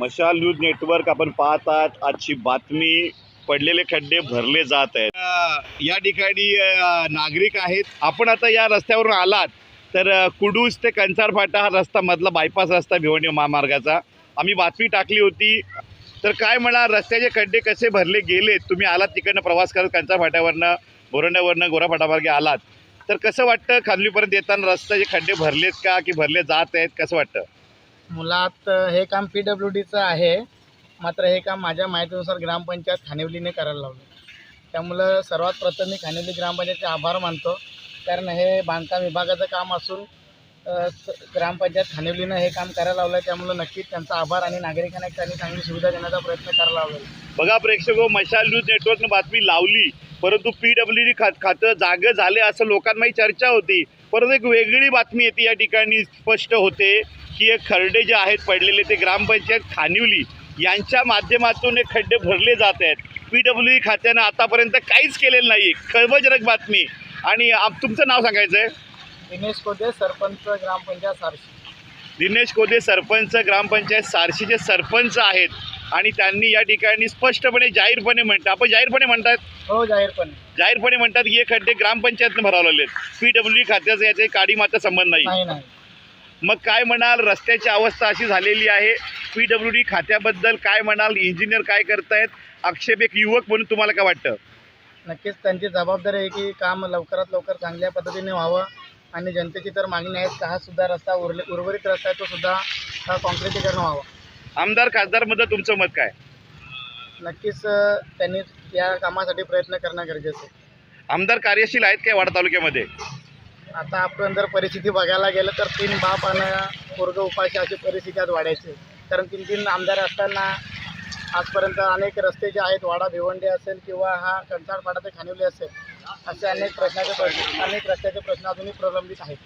मशाल news network आपण पाहत आहात. आजची बातमी पडलेले खड्डे भरले जात आहेत. या ठिकाणी नागरिक आहेत. आपण आता या रस्त्यावरून आलात तर कुडूस ते कंसार फाटा हा रस्ता मधला बायपास रस्ता भिवंडी महामार्गाचा. आम्ही बातमी टाकली होती. तर काय म्हणा रस्त्याचे खड्डे कसे भरले गेलेत तुम्ही आलात तिकडनं प्रवास करत कंसार फाट्यावरनं बोरंड्यावरनं गोरा फाटामार्गे आलात. तर कसं वाटतं खानवीपर्यंत येताना रस्त्याचे खड्डे भरलेत का की भरले जात आहेत? कसं वाटतं? मुलात हे काम पी डब्ल्यू डीचं आहे. मात्र हे काम माझ्या माहितीनुसार ग्रामपंचायत खानिवलीने करायला लावलं. त्यामुळं सर्वात प्रथम मी खानिवली ग्रामपंचायतचे आभार मानतो. कारण हे बांधकाम विभागाचं काम असून ग्रामपंचायत खानिवलीनं हे काम करायला लावलं आहे त्यामुळं नक्कीच त्यांचा आभार आणि नागरिकांना त्यांनी चांगली सुविधा देण्याचा प्रयत्न करायला लावला बघा प्रेक्षक हो, मशाल न्यूज नेटवर्कनं बातमी लावली परंतु पी डब्ल्यू डी खात खातं जागं झाले असं लोकांमध्ये चर्चा होती. परंतु एक वेगळी बातमी येते या ठिकाणी स्पष्ट होते की एक खरडे जे आहेत पडलेले ते ग्रामपंचायत खानिवली यांच्या माध्यमातून हे खड्डे भरले जात आहेत. पी डब्ल्यू डी खात्यानं आतापर्यंत काहीच केलेलं नाही खळबळजनक बातमी. आणि आप- तुमचं नाव सांगायचं आहे दिनेश कोदे सरपंच ग्रामपंचायत सारशी. दिनेश कोदे सरपंच ग्रामपंचायत सारशीचे सरपंच आहेत आणि त्यांनी या ठिकाणी स्पष्टपणे जाहीरपणे म्हणतात. आपण जाहीरपणे म्हणतात? हो जाहीरपणे. जाहीरपणे म्हणतात की हे खड्डे ग्रामपंचायतनं भरावले पी डब्ल्यू खात्याचा याचे काडी मात्र संबंध नाही. नाही नाही. मग काय म्हणाल? रस्त्याची अवस्था अशी झालेली आहे. पी डब्ल्यू डी खात्याबद्दल काय म्हणाल? इंजिनियर काय करतायत? आक्षेप एक युवक म्हणून तुम्हाला काय वाटतं? नक्कीच त्यांची जबाबदारी आहे की काम लवकरात लवकर चांगल्या पद्धतीने व्हावं. आणि जनतेची तर मागणी आहे का हा सुद्धा रस्ता उरले उर्वरित रस्ता आहे तो सुद्धा हा कॉन्क्रिटीकरण व्हावं. आमदार खासदारमध्ये तुमचं मत काय? नक्कीच अ, त्यांनी या कामासाठी प्रयत्न करणं गरजेचं आहे. आमदार कार्यशील आहेत काय वाडा तालुक्यामध्ये? आता आपण जर परिस्थिती बघायला गेलं तर तीन बाप आणि पोरग उपाशी अशी परिस्थिती आज वाढायची कारण तीन तीन आमदार असताना आजपर्यंत अनेक रस्ते जे आहेत वाडा भिवंडी असेल किंवा हा कंचाळपाडा ते खानिवली असेल असे अनेक प्रश्नाचे प्रश्न अनेक रस्त्याचे प्रश्न अजूनही प्रलंबित आहेत.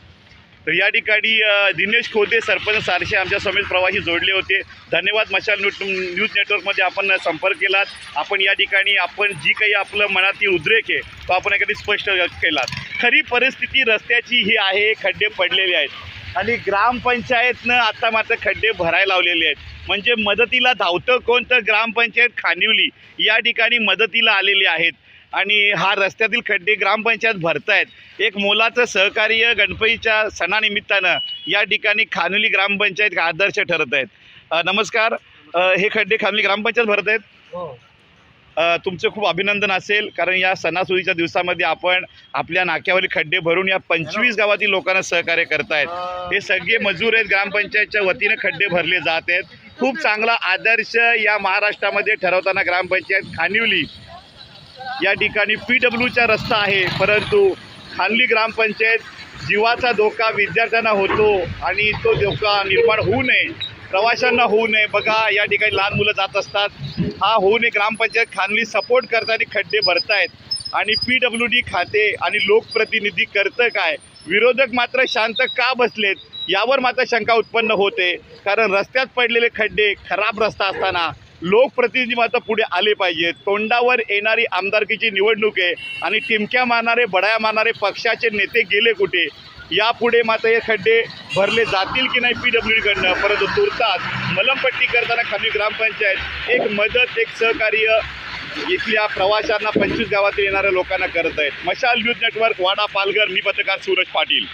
तर या ठिकाणी दिनेश खोते सरपंच सारशे आमच्या समेत प्रवासी जोडले होते. धन्यवाद मशाल न्यू न्यूज नेटवर्कमध्ये आपण संपर्क केलात. आपण या ठिकाणी आपण जी काही आपलं मनातील उद्रेक आहे तो आपण एखादी स्पष्ट केलात. खरी परिस्थिती रस्त्याची ही आहे खड्डे पडलेले आहेत. आणि ग्रामपंचायतनं आता मात्र खड्डे भरायला लावलेले आहेत. म्हणजे मदतीला धावतं कोण? तर ग्रामपंचायत खानिवली या ठिकाणी मदतीला आलेले आहेत. आणि हा रस्त्यातील खड्डे ग्रामपंचायत भरतायत. एक मोलाचं सहकार्य गणपतीच्या सणानिमित्तानं या ठिकाणी खानोली ग्रामपंचायत आदर्श ठरत आहेत. नमस्कार. हे खड्डे खानोली ग्रामपंचायत भरत आहेत हो. तुमचं खूप अभिनंदन असेल. कारण या सणासुदीच्या दिवसामध्ये आपण आपल्या नाक्यावरील खड्डे भरून या पंचवीस गावातील लोकांना सहकार्य करतायत. हे सगळे मजूर आहेत. ग्रामपंचायतच्या वतीनं खड्डे भरले जात आहेत. खूप चांगला आदर्श या महाराष्ट्रामध्ये ठरवताना ग्रामपंचायत खानिवली या ठिकाणी पी डब्ल्यूचा रस्ता आहे. परंतु खानली ग्रामपंचायत जीवाचा धोका विद्यार्थ्यांना होतो आणि तो धोका निर्माण होऊ नये. प्रवाशांना होऊ नये. बघा या ठिकाणी लहान मुलं जात असतात. हा होऊ नये. ग्रामपंचायत खानली सपोर्ट करताना खड्डे भरतायत. आणि पी डब्ल्यू डी खाते आणि लोकप्रतिनिधी करतं काय? विरोधक मात्र शांत का बसलेत? यावर मात्र शंका उत्पन्न होते. कारण रस्त्यात पडलेले खड्डे खराब रस्ता असताना लोकप्रतिनिधी मात्र पुढे आले पाहिजेत. तोंडावर येणारी आमदारकीची निवडणूक आहे आणि टिमक्या मारणारे बडाया मारणारे पक्षाचे नेते गेले कुठे? यापुढे मात्र हे खड्डे भरले जातील की नाही पी डब्ल्यू डीकडनं परंतु तुर्तास मलमपट्टी करताना खाली ग्रामपंचायत एक मदत एक सहकार्य इथल्या प्रवाशांना पंचवीस गावातील येणाऱ्या लोकांना करत आहेत. मशाल न्यूज नेटवर्क वाडा पालघर मी पत्रकार सूरज पाटील.